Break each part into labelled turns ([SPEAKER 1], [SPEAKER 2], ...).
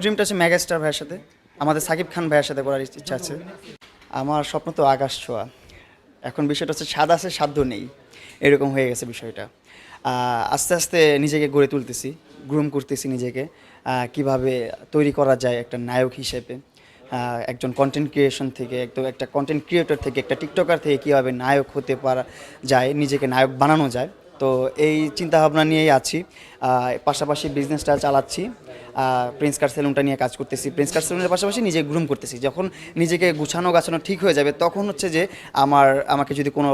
[SPEAKER 1] ড্রিমটা হচ্ছে মেগাস্টার ভাইয়ের সাথে। আমাদের সাকিব খান ভাইয়ের সাথে করার ইচ্ছা আছে। আমার স্বপ্ন তো আকাশ ছোঁয়া। এখন বিষয়টা হচ্ছে স্বাদ আছে, সাধ্য নেই। এরকম হয়ে গেছে বিষয়টা। আস্তে আস্তে নিজেকে গড়ে তুলতেছি, গ্রুম করতেছি নিজেকে। কীভাবে তৈরি করা যায় একটা নায়ক হিসেবে। একজন কন্টেন্ট ক্রিয়েশন থেকে, একদম একটা কন্টেন্ট ক্রিয়েটর থেকে, একটা টিকটকার থেকে কীভাবে নায়ক হতে পারা যায়, নিজেকে নায়ক বানানো যায়। তো এই চিন্তাভাবনা নিয়েই আছি। পাশাপাশি বিজনেসটা চালাচ্ছি। প্রিন্স কার সেলুনটা নিয়ে কাজ করতেছি। প্রিন্স কার সেলুনের পাশাপাশি নিজে গ্রুম করতেছি। যখন নিজেকে গুছানো গাছানো ঠিক হয়ে যাবে, তখন হচ্ছে যে আমার, আমাকে যদি কোনো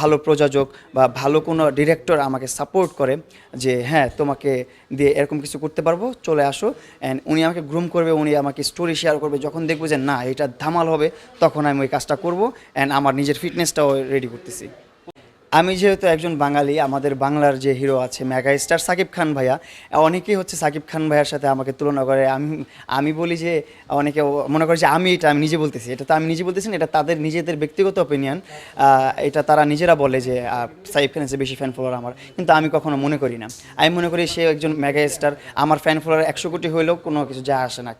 [SPEAKER 1] ভালো প্রযোজক বা ভালো কোনো ডিরেক্টর আমাকে সাপোর্ট করে যে হ্যাঁ তোমাকে দিয়ে এরকম কিছু করতে পারব, চলে আসো। অ্যান্ড উনি আমাকে গ্রুম করবে, উনি আমাকে স্টোরি শেয়ার করবে। যখন দেখব যে, না, এটা ধামাল হবে, তখন আমি ওই কাজটা করব। অ্যান্ড আমার নিজের ফিটনেসটাও রেডি করতেছি। আমি যেহেতু একজন বাঙালি, আমাদের বাংলার যে হিরো আছে মেগা স্টার সাকিব খান ভাইয়া, অনেকেই হচ্ছে সাকিব খান ভাইয়ার সাথে আমাকে তুলনা করে। আমি আমি বলি যে অনেকে মনে করে যে আমি এটা আমি নিজে বলতেছি। এটা তো আমি নিজে বলতেছি না, এটা তাদের নিজেদের ব্যক্তিগত অপিনিয়ন এটা তারা নিজেরা বলে যে সাকিব খানের চেয়ে বেশি ফ্যান ফলোয়ার আমার। কিন্তু আমি কখনো মনে করি না। আমি মনে করি সে একজন মেগা স্টার আমার ফ্যান ফলোয়ার একশো কোটি হইলেও কোনো কিছু যা আসে না।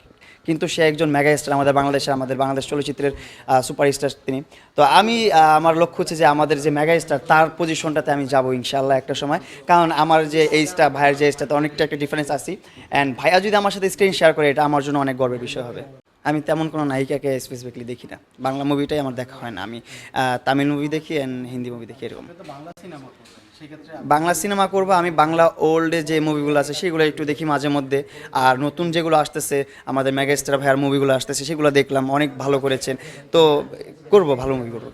[SPEAKER 1] কিন্তু সে একজন মেগা স্টার আমাদের বাংলাদেশে আমাদের বাংলাদেশ চলচ্চিত্রের সুপারস্টার তিনি। তো আমি আমার লক্ষ্য হচ্ছে যে আমাদের যে মেগা স্টার তার পজিশনটাতে আমি যাব ইনশাল্লাহ একটা সময়। কারণ আমার যে এইজটা, ভাইয়ের যে এইজটাতে অনেকটা একটা ডিফারেন্স আছি। অ্যান্ড ভাইয়া যদি আমার সাথে স্ক্রিন শেয়ার করে, এটা আমার জন্য অনেক গর্বের বিষয় হবে। আমি তেমন কোনো নায়িকাকে স্পেসিফিকলি দেখি না। বাংলা মুভিটাই আমার দেখা হয় না। আমি তামিল মুভি দেখি অ্যান্ড হিন্দি মুভি দেখি এরকম। বাংলা সিনেমা করব আমি বাংলা ওল্ডে যে মুভিগুলো আছে সেগুলো একটু দেখি মাঝে মধ্যে। আর নতুন যেগুলো আসতেছে আমাদের মেগাস্টার ভাইয়ার মুভিগুলো আসতেছে সেগুলো দেখলাম অনেক ভালো করেছেন। তো করব ভালো মুভি করব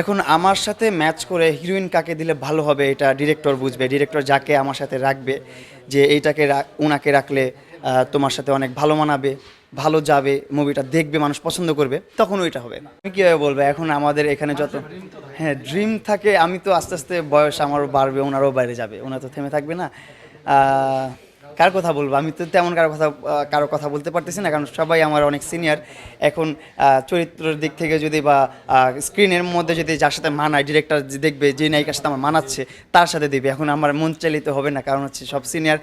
[SPEAKER 1] এখন আমার সাথে ম্যাচ করে হিরোইন কাকে দিলে ভালো হবে এটা ডিরেক্টর বুঝবে। ডিরেক্টর যাকে আমার সাথে রাখবে যে এইটাকে ওনাকে রাখলে তোমার সাথে অনেক ভালো মানাবে ভালো যাবে মুভিটা দেখবে মানুষ পছন্দ করবে তখন ওইটা হবে। আমি কীভাবে বলব? এখন আমাদের এখানে যত হ্যাঁ ড্রিম থাকে আমি তো আস্তে আস্তে বয়স আমারও বাড়বে ওনারও বাইরে যাবে ওনার তো থেমে থাকবে না। আহ, কার কথা বলব? আমি তো তেমন কারও কথা কারও কথা বলতে পারতেছি না কারণ সবাই আমার অনেক সিনিয়র এখন চরিত্রের দিক থেকে যদি বা স্ক্রিনের মধ্যে যদি যার সাথে মানায় ডিরেক্টর দেখবে যে নায়িকার সাথে আমার মানাচ্ছে তার সাথে দিবে। এখন আমার মন চালিত হবে না কারণ হচ্ছে সব সিনিয়র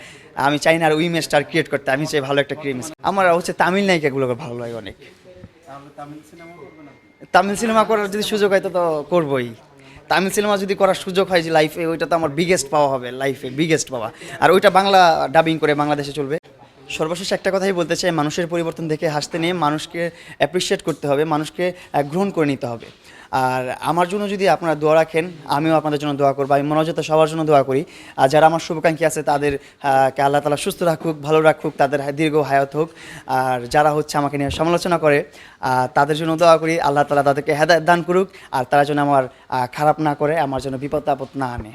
[SPEAKER 1] আমি চাই না আর ওই ইমেজটা ক্রিয়েট করতে আমি চাই ভালো একটা ক্রিম আমার হচ্ছে তামিল নায়িকাগুলোকে ভালো লাগে অনেক। তামিল সিনেমা করার যদি সুযোগ হয় তো তো করবোই। তামিল সিনেমা যদি করার সুযোগ হয় যে লাইফে ওইটা তো আমার বিগেস্ট পাওয়া হবে লাইফে বিগেস্ট পাওয়া। আর ওইটা বাংলা ডাবিং করে বাংলাদেশে চলবে। সর্বশেষ একটা কথাই বলতে চাই মানুষের পরিবর্তন দেখে হাসতে নিয়ে মানুষকে অ্যাপ্রিসিয়েট করতে হবে মানুষকে গ্রহণ করে নিতে হবে। আর আমার জন্য যদি আপনারা দোয়া রাখেন আমিও আপনাদের জন্য দোয়া করব আমি মনোযত সবার জন্য দোয়া করি। আর যারা আমার শুভাকাঙ্ক্ষী আছে তাদের আহ, কে আল্লাহ তালা সুস্থ রাখুক ভালো রাখুক তাদের দীর্ঘ হায়াত হোক। আর যারা হচ্ছে আমাকে নিয়ে সমালোচনা করে তাদের জন্য দোয়া করি আল্লাহ তালা তাদেরকে হেদায়ত দান করুক আর তারা যেন আমার খারাপ না করে আমার জন্য বিপদ আপদ না আনে।